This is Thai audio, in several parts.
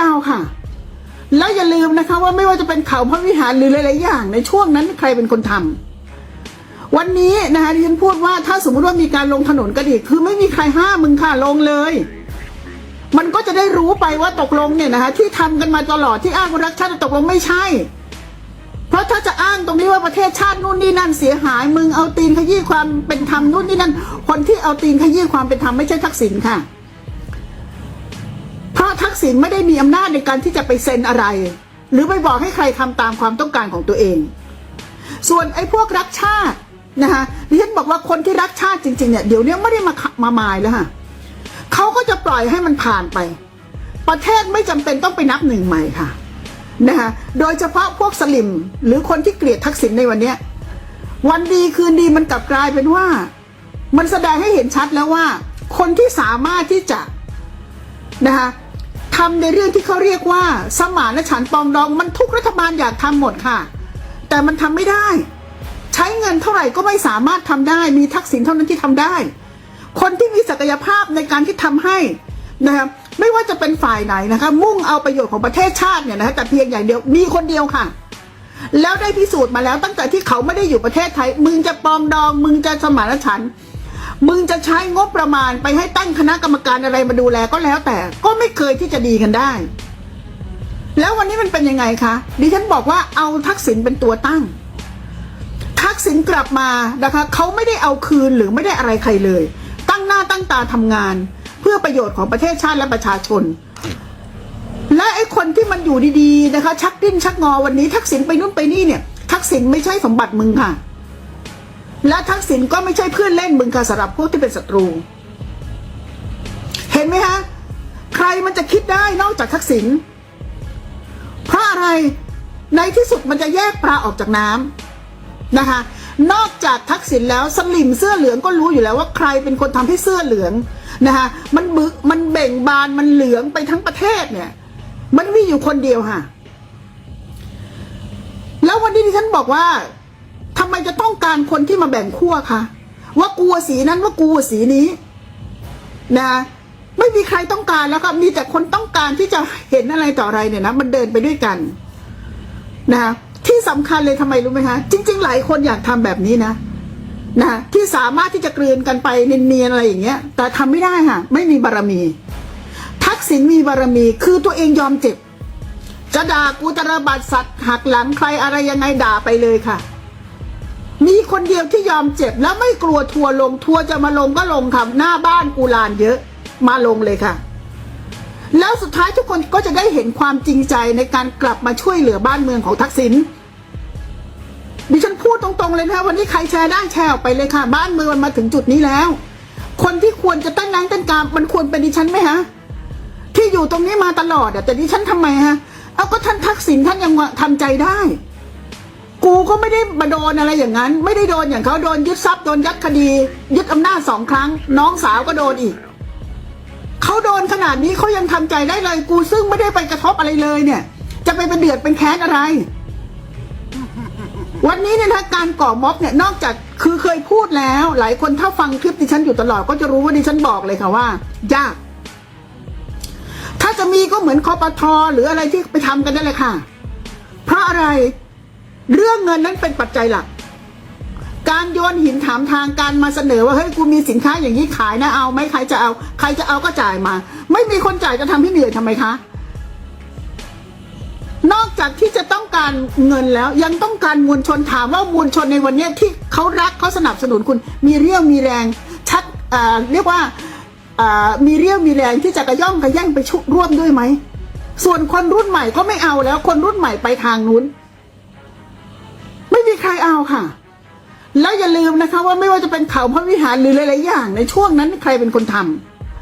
เอาค่ะ แล้วอย่าลืมนะคะว่าไม่ว่าจะเป็นเขาพระวิหารหรือหลายๆอย่าง ในช่วงนั้นใครเป็นคนทำวันนี้นะคะที่ฉันพูดว่าถ้าสมมุติว่ามีการลงถนนก็ดีคือไม่มีใครห้ามมึงค่ะลงเลย มันก็จะได้รู้ไปว่าตกลงเนี่ยนะคะที่ทำกันมาตลอดที่อ้างว่ารักชาติตกลงไม่ใช่ เพราะถ้าจะอ้างตรงนี้ว่าประเทศชาตินู่นนี่นั่นเสียหาย มึงเอาตีนขยี้ความเป็นธรรมนู่นนี่นั่น คนที่เอาตีนขยี้ความเป็นธรรมไม่ใช่ทักษิณค่ะ กษิณไม่ได้มีอำนาจในการที่จะไปเซ็นอะไร หรือไปบอกให้ใครทำตามความต้องการของตัวเอง ส่วนไอ้พวกรักชาตินะคะดิฉันบอกว่าคนที่รักชาติจริงๆเนี่ยเดี๋ยวนี้ไม่ได้มามาหมายแล้วค่ะเขาก็จะปล่อยให้มันผ่านไป ประเทศไม่จำเป็นต้องไปนับหนึ่งใหม่ค่ะนะคะโดยเฉพาะพวกสลิมหรือคนที่เกลียดทักษิณในวันเนี้ยวันดีคืนดีมันกลับกลายเป็นว่า มันแสดงให้เห็นชัดแล้วว่า คนที่สามารถที่จะนะคะ ทำในเรื่องที่เขาเรียกว่า สมานฉันปองดองมันทุกรัฐบาลอยากทำหมดค่ะ แต่มันทำไม่ได้ ใช้เงินเท่าไหร่ก็ไม่สามารถทำได้ มีทักษิณเท่านั้นที่ทำได้ คนที่มีศักยภาพในการที่ทำให้นะครับไม่ว่าจะเป็นฝ่ายไหนนะคะ มุ่งเอาประโยชน์ของประเทศชาติเนี่ยนะคะแต่เพียงอย่างเดียวมีคนเดียวค่ะ แล้วได้พิสูจน์มาแล้วตั้งแต่ที่เขาไม่ได้อยู่ประเทศไทย มึงจะปองดอง มึงจะสมานฉันท์ มึงจะใช้งบประมาณไปให้ตั้งคณะกรรมการอะไรมาดูแลก็แล้วแต่ก็ไม่เคยที่จะดีกันได้ แล้ววันนี้มันเป็นยังไงคะดิฉันบอกว่าเอาทักษิณเป็นตัวตั้ง ทักษิณกลับมานะคะเขาไม่ได้เอาคืนหรือไม่ได้อะไรใครเลย ตั้งหน้าตั้งตาทำงาน เพื่อประโยชน์ของประเทศชาติและประชาชน และไอ้คนที่มันอยู่ดีๆนะคะ ชักดิ้นชักงอวันนี้ทักษิณไปนู่นไปนี่เนี่ย ทักษิณไม่ใช่สมบัติมึงค่ะ และทักษิณก็ไม่ใช่เพื่อนเล่นมึงค่ะสำหรับพวกที่เป็นศัตรู เห็นไหมคะใครมันจะคิดได้นอกจากทักษิณเพราะอะไรในที่สุดมันจะแยกปลาออกจากน้ำนะคะ นอกจากทักษิณแล้วสลิมเสื้อเหลืองก็รู้อยู่แล้วว่าใครเป็นคนทำให้เสื้อเหลืองนะคะมันบึกมันเบ่งบานมันเหลืองไปทั้งประเทศเนี่ย มันมีอยู่คนเดียวค่ะ แล้ววันนี้ที่ฉันบอกว่าำไมจะต้องการคนที่มาแบ่งขั้วคะว่ากลัวสีนั้นว่ากลัวสีนี้ นะ ไม่มีใครต้องการแล้วครับมีแต่คนต้องการที่จะเห็นอะไรต่ออะไรเนี่ยนะมันเดินไปด้วยกันนะที่สำคัญเลยทำไมรู้ไหมคะจริง ๆ หลายคนอยากทำแบบนี้นะนะที่สามารถที่จะกลืนกันไปเนียนๆอะไรอย่างเงี้ย แต่ทำไม่ได้ค่ะ ไม่มีบารมี ทักษิณมีบารมี คือตัวเองยอมเจ็บจะด่ากูจะระบาดสัตว์หักหลังใครอะไรยังไงด่าไปเลยค่ะ มีคนเดียวที่ยอมเจ็บแล้วไม่กลัวทัวลง ทัวจะมาลงก็ลงค่ะหน้าบ้านกูลานเยอะ มาลงเลยค่ะ แล้วสุดท้ายทุกคนก็จะได้เห็นความจริงใจในการกลับมาช่วยเหลือบ้านเมืองของทักษิณดิฉันพูดตรงๆเลยนะคะวันนี้ใครแชร์ได้แชร์ออกไปเลยค่ะ บ้านเมืองมันมาถึงจุดนี้แล้ว คนที่ควรจะตั้งนังตั้งการมันควรเป็นดิฉันไหมฮะที่อยู่ตรงนี้มาตลอดอะแต่ดิฉันทำไมฮะเอาก็ท่านทักษิณท่านยังทำใจได้ กูก็ไม่ได้มาโดนอะไรอย่างนั้น ไม่ได้โดนอย่างเขาโดนยึดทรัพย์โดนยัดคดี ยึดอำนาจสองครั้ง น้องสาวก็โดนอีกเขาโดนขนาดนี้เขายังทำใจได้เลย กูซึ่งไม่ได้ไปกระทบอะไรเลยเนี่ย จะไปเป็นเดือดเป็นแค้นอะไร วันนี้เนี่ยนะการก่อม็อบเนี่ยนอกจากคือเคยพูดแล้ว หลายคนถ้าฟังคลิปดิฉันอยู่ตลอดก็จะรู้ว่าดิฉันบอกเลยค่ะว่ายาก ถ้าจะมีก็เหมือนคอปทอหรืออะไรที่ไปทำกันนั่นแหละค่ะ เพราะอะไร เรื่องเงินนั้นเป็นปัจจัยหลัก การโยนหินถามทางการมาเสนอว่าเฮ้ยกูมีสินค้าอย่างนี้ขายนะเอาไหมใครจะเอา ใครจะเอาก็จ่ายมา ไม่มีคนจ่ายจะทำให้เหนื่อยทำไมคะ นอกจากที่จะต้องการเงินแล้วยังต้องการมวลชนถามว่ามวลชนในวันนี้ที่เขารักเขาสนับสนุนคุณมีเรี่ยวมีแรงชักเเรียกว่ามีเรี่ยวมีแรงที่จะกระย่องกระแย่งไปชุร่วมด้วยไหมส่วนคนรุ่นใหม่ก็ไม่เอาแล้วคนรุ่นใหม่ไปทางนู้น ครเอาค่ะ แล้วอย่าลืมนะคะ ว่าไม่ว่าจะเป็นเขาพระวิหารหรือหลายๆอย่าง ในช่วงนั้นใครเป็นคนท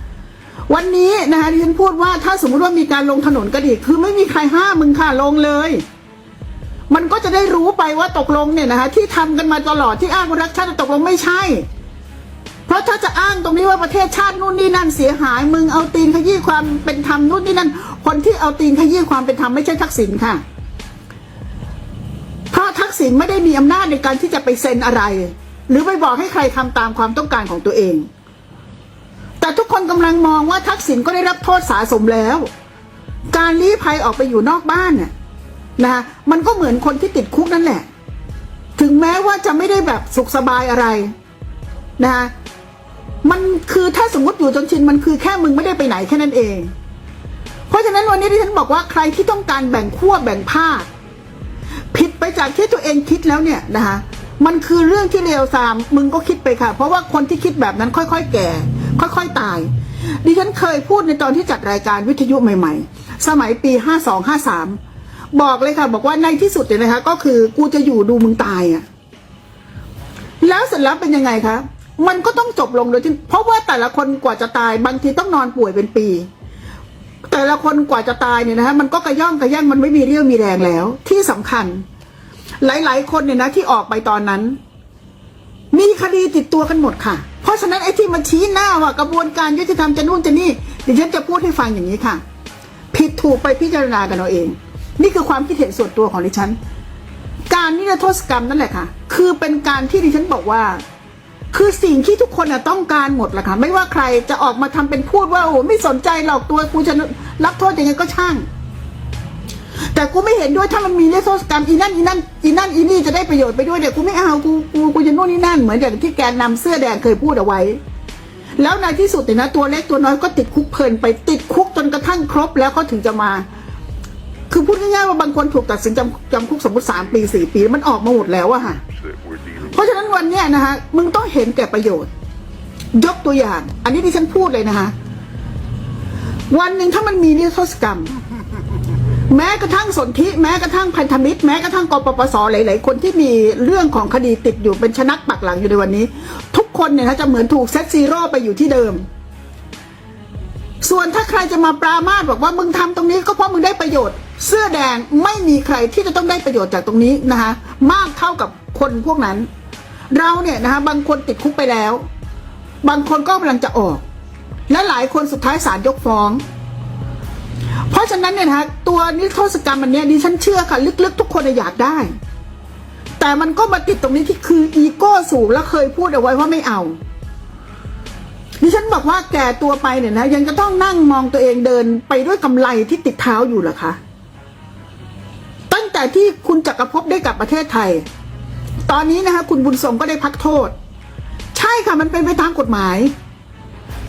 ำวันนี้นะคะที่ฉันพูดว่าถ้าสมมุติว่ามีการลงถนนก็ดีคือไม่มีใครห้ามมึงค่ะลงเลย มันก็จะได้รู้ไปว่าตกลงเนี่ยนะคะที่ทำกันมาตลอดที่อ้างว่ารักชาติตกลงไม่ใช่เพราะถ้าจะอ้างตรงนี้ว่าประเทศชาตินู่นนี่นั่นเสียหาย มึงเอาตีนขยี้ความเป็นธรรมนู่นนี่นั่น คนที่เอาตีนขยี้ความเป็นธรรมไม่ใช่ทักษิณค่ะ ทักษิณไม่ได้มีอำนาจในการที่จะไปเซ็นอะไร หรือไปบอกให้ใครทำตามความต้องการของตัวเอง แต่ทุกคนกำลังมองว่าทักษิณก็ได้รับโทษสาสมแล้ว การลี้ภัยออกไปอยู่นอกบ้านเนี่ยนะมันก็เหมือนคนที่ติดคุกนั่นแหละ ถึงแม้ว่าจะไม่ได้แบบสุขสบายอะไรนะมันคือถ้าสมมติอยู่จนชินมันคือแค่มึงไม่ได้ไปไหนแค่นั้นเอง เพราะฉะนั้นวันนี้ที่ฉันบอกว่าใครที่ต้องการแบ่งขั้วแบ่งภาค ไปจากที่ตัวเองคิดแล้วเนี่ยนะคะมันคือเรื่องที่เลวทรามมึงก็คิดไปค่ะ เพราะว่าคนที่คิดแบบนั้นค่อยๆ แก่ ค่อยๆ ตาย ดิฉันเคยพูดในตอนที่จัดรายการวิทยุใหม่ๆ สมัยปี 5253 บอกเลยค่ะ บอกว่าในที่สุดเนี่ยนะคะ ก็คือกูจะอยู่ดูมึงตายอะ่ะแล้วเสร็จแล้วเป็นยังไงคะมันก็ต้องจบลงโดยที่เพราะว่าแต่ละคนกว่าจะตายบางทีต้องนอนป่วยเป็นปี แต่ละคนกว่าจะตายเนี่ยนะคะมันก็กระย่องกระแย่งมันไม่มีเรี่ยวมีแรงแล้ว ที่สำคัญ หลาย ๆ คนเนี่ยนะที่ออกไปตอนนั้น มีคดีติดตัวกันหมดค่ะ เพราะฉะนั้นไอ้ที่มาชี้หน้าว่ากระบวนการยุติธรรมจะนู่นจะนี่ดิฉันจะพูดให้ฟังอย่างนี้ค่ะ ผิดถูกไปพิจารณากันเอาเอง นี่คือความคิดเห็นส่วนตัวของดิฉัน การนิรโทษกรรมนั่นแหละค่ะ คือเป็นการที่ดิฉันบอกว่า คือสิ่งที่ทุกคนต้องการหมดแหละค่ะ ไม่ว่าใครจะออกมาทำเป็นพูดว่าโอ้ไม่สนใจหรอกตัวกูจะรับโทษยังไงก็ช่าง แต่กูไม่เห็นด้วยถ้ามันมีนิรโทษกรรมอีนั่นอีนั่นอีนั่นอีนี่จะได้ประโยชน์ไปด้วยเดี๋ยวกูไม่เอากูกูกูจะนู่นนี่นั่นเหมือนอย่างที่แกนนำเสื้อแดงเคยพูดเอาไว้ แล้วในที่สุดเนี่ยนะตัวเล็กตัวน้อยก็ติดคุกเพลินไปติดคุกจนกระทั่งครบแล้วเขาถึงจะมา คือพูดง่ายๆว่าบางคนถูกตัดสินจำจำคุกสมมติสามปีสี่ปีมันออกมาหมดแล้วอะค่ะ เพราะฉะนั้นวันเนี้ยนะคะมึงต้องเห็นแก่ประโยชน์ ยกตัวอย่าง อันนี้ที่ฉันพูดเลยนะคะวันหนึ่งถ้ามันมีนิรโทษกรรม แม้กระทั่งสนธิแม้กระทั่งพันธมิตร แม้กระทั่งกปปสหลาย ๆ คนที่มีเรื่องของคดีติดอยู่เป็นชนักปักหลังอยู่ในวันนี้ ทุกคนเนี่ยนะจะเหมือนถูกเซตซีโร่ไปอยู่ที่เดิม ส่วนถ้าใครจะมาปรามาสบอกว่ามึงทำตรงนี้ก็เพราะมึงได้ประโยชน์ เสื้อแดงไม่มีใครที่จะต้องได้ประโยชน์จากตรงนี้นะคะมากเท่ากับคนพวกนั้น เราเนี่ยนะคะบางคนติดคุกไปแล้ว บางคนก็กำลังจะออก และหลายคนสุดท้ายศาลยกฟ้อง เพราะฉะนั้นเนี่ยนะตัวนิรโทษกรรมอันเนี้ยดิฉันเชื่อค่ะ ลึกๆ ทุกคนอยากได้ แต่มันก็มาติดตรงนี้ที่คืออีโก้สูงแล้วเคยพูดเอาไว้ว่าไม่เอา ดิฉันบอกว่าแก่ตัวไปเนี่ยนะ ยังจะต้องนั่งมองตัวเองเดินไปด้วยกำไลที่ติดเท้าอยู่เหรอคะตั้งแต่ที่คุณจักรภพได้กลับประเทศไทย ตอนนี้นะคะคุณบุญทรงก็ได้พักโทษ ใช่ค่ะมันเป็นไปตามกฎหมาย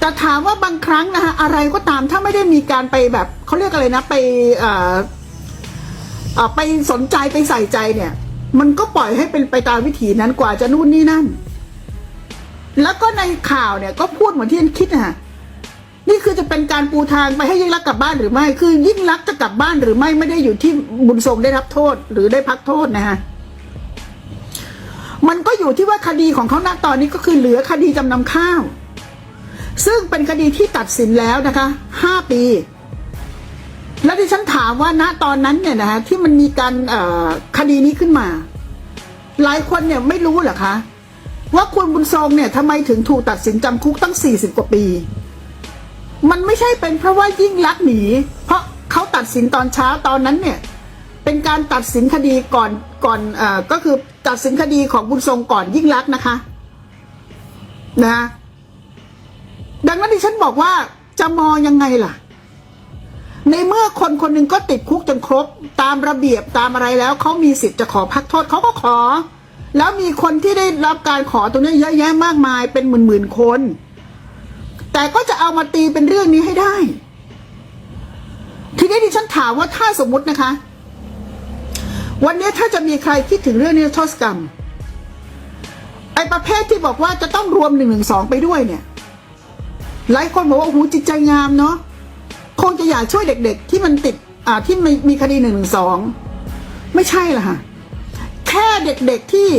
แต่ถามว่าบางครั้งนะคะอะไรก็ตามถ้าไม่ได้มีการไปแบบเขาเรียกอะไรนะไปเอ่อเอ่อไปสนใจไปใส่ใจเนี่ย มันก็ปล่อยให้เป็นไปตามวิถีนั้นกว่าจะนู่นนี่นั่น แล้วก็ในข่าวเนี่ยก็พูดเหมือนที่ฉันคิดนะนี่คือจะเป็นการปูทางไปให้ยิ่งรักษณ์กลับบ้านหรือไม่ คือยิ่งรักษณ์จะกลับบ้านหรือไม่ไม่ได้อยู่ที่บุญทรงได้รับโทษหรือได้พักโทษนะฮะมันก็อยู่ที่ว่าคดีของเขาณตอนนี้ก็คือเหลือคดีจำนำข้าว ซึ่งเป็นคดีที่ตัดสินแล้วนะคะห้าปี แล้วที่ฉันถามว่าณตอนนั้นเนี่ยนะฮะที่มันมีการคดีนี้ขึ้นมา หลายคนเนี่ยไม่รู้หรอคะว่าคุณบุญทรงเนี่ยทำไมถึงถูกตัดสินจำคุกตั้ง 40 กว่าปี มันไม่ใช่เป็นเพราะว่ายิ่งลักษณ์หนี เพราะเขาตัดสินตอนเช้าตอนนั้นเนี่ย เป็นการตัดสินคดีก่อนก่อนอ่ก็คือตัดสินคดีของบุญทรงก่อนยิ่งลักษณ์นะคะ นะ ดังนั้นที่ฉันบอกว่าจะมองยังไงล่ะ ในเมื่อคนคนหนึ่งก็ติดคุกจนครบ ตามระเบียบตามอะไรแล้วเขามีสิทธิ์จะขอพักโทษเขาก็ขอ แล้วมีคนที่ได้รับการขอตรงนี้เยอะแยะมากมายเป็นหมื่นๆคน แต่ก็จะเอามาตีเป็นเรื่องนี้ให้ได้ ทีนี้ดิฉันถามว่าถ้าสมมุตินะคะ วันนี้ถ้าจะมีใครคิดถึงเรื่องนี้โทษกรรมไอ้ประเภทที่บอกว่าจะต้องรวมหนึ่งหนึ่งสองไปด้วยเนี่ย หลายคนบอกว่าโอ้โหจิตใจงามเนาะคงจะอยากช่วยเด็ก ๆ ที่มันติดอ่าที่มีมีคดีหนึ่งหนึ่งสองไม่ใช่ละค่ะ แค่เด็กๆที่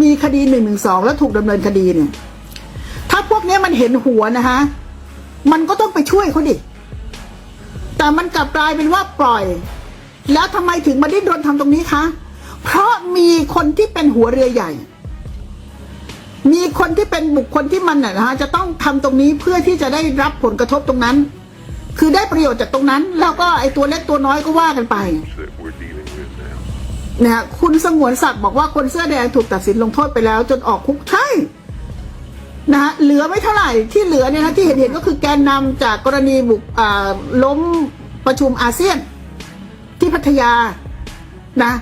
มีคดีหนึ่งหนึ่งสองแล้วถูกดำเนินคดีเนี่ย ถ้าพวกนี้มันเห็นหัวนะคะมันก็ต้องไปช่วยเขาดิ แต่มันกลับกลายเป็นว่าปล่อย แล้วทำไมถึงมาดิ้นรนทำตรงนี้คะ เพราะมีคนที่เป็นหัวเรือใหญ่ มีคนที่เป็นบุคคลที่มันน่ะนะฮะจะต้องทำตรงนี้เพื่อที่จะได้รับผลกระทบตรงนั้น คือได้ประโยชน์จากตรงนั้น แล้วก็ไอ้ตัวเล็กตัวน้อยก็ว่ากันไป that we're dealing with now. นะฮะคุณสงวนศักดิ์บอกว่าคนเสื้อแดงถูกตัดสินลงโทษไปแล้ว จนออกคุกใช่นะฮะเหลือไม่เท่าไหร่ที่เหลือเนี่ยนะที่เห็นเห็นก็คือแกนนำจากกรณีบุกอ่าล้มประชุมอาเซียน ที่พัทยานะ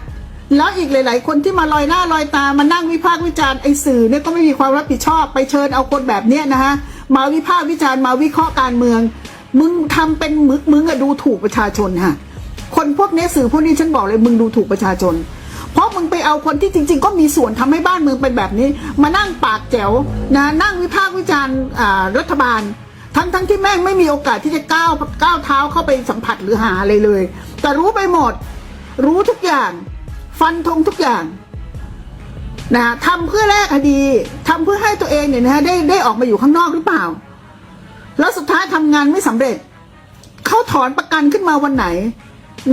แล้วอีกหลาย ๆ คนที่มาลอยหน้าลอยตามานั่งวิพากษ์วิจารณ์ไอ้สื่อเนี่ยก็ไม่มีความรับผิดชอบไปเชิญเอาคนแบบเนี้ยนะฮะมาวิพากษ์วิจารณ์มาวิเคราะห์การเมือง มึงทำเป็นมึงมึงอะดูถูกประชาชนฮะคนพวกเนี้ยสื่อพวกนี้ฉันบอกเลยมึงดูถูกประชาชน เพราะมึงไปเอาคนที่จริง ๆ ก็มีส่วนทำให้บ้านเมืองเป็นแบบนี้ มานั่งปากแจ๋วนะนั่งวิพากษ์วิจารณ์รัฐบาลทั้งทั้งที่แม่งไม่มีโอกาสที่จะก้าวก้าวเท้าเข้าไปสัมผัสหรือหาอะไรเลย แต่รู้ไปหมด รู้ทุกอย่าง ฟันธงทุกอย่างนะทำเพื่อแลกคดีทำเพื่อให้ตัวเองเนี่ยนะฮะได้ได้ออกมาอยู่ข้างนอกหรือเปล่า แล้วสุดท้ายทำงานไม่สำเร็จเขาถอนประกันขึ้นมาวันไหน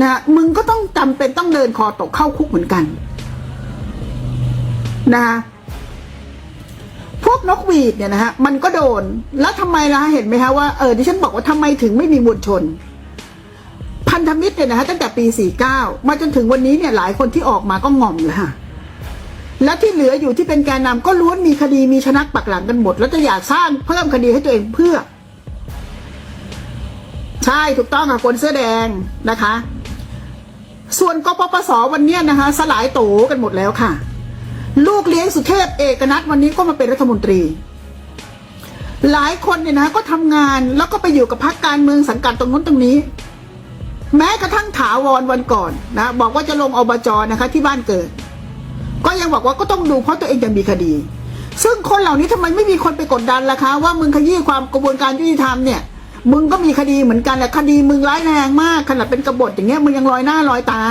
นะมึงก็ต้องจำเป็นต้องเดินคอตกเข้าคุกเหมือนกันนะพวกนกหวีดเนี่ยนะฮะมันก็โดนแล้วทำไมล่ะเห็นไหมฮะว่าเออดิฉันบอกว่าทำไมถึงไม่มีมวลชน นธมิตรเนี่ยนะฮะตั้งแต่ปี 49 มาจนถึงวันนี้เนี่ยหลายคนที่ออกมาก็งอมแล้วฮะแล้วที่เหลืออยู่ที่เป็นแกนนำก็ล้วนมีคดีมีชนักปักหลังกันหมด แล้วจะอยากสร้างเพิ่มคดีให้ตัวเองเพื่อ ใช่ถูกต้องค่ะคนเสื้อแดงนะคะ ส่วนกปปสวันนี้นะคะ สลายโตกันหมดแล้วค่ะ ลูกเลี้ยงสุเทพเอกนัทวันนี้ก็มาเป็นรัฐมนตรี หลายคนเนี่ยนะก็ทำงานแล้วก็ไปอยู่กับพรรคการเมืองสังกัดตรงนู้นตรงนี้ แม้กระทั่งถาวรวันก่อนนะบอกว่าจะลงอบจนะคะ ที่บ้านเกิด ก็ยังบอกว่าก็ต้องดูเพราะตัวเองยังมีคดี ซึ่งคนเหล่านี้ทำไมไม่มีคนไปกดดันล่ะคะ ว่ามึงขยี้ความกระบวนการยุติธรรมเนี่ยมึงก็มีคดีเหมือนกันแหละคดีมึงร้ายแรงมากขนาดเป็นกบฏอย่างเงี้ยมึงยังลอยหน้าลอยตา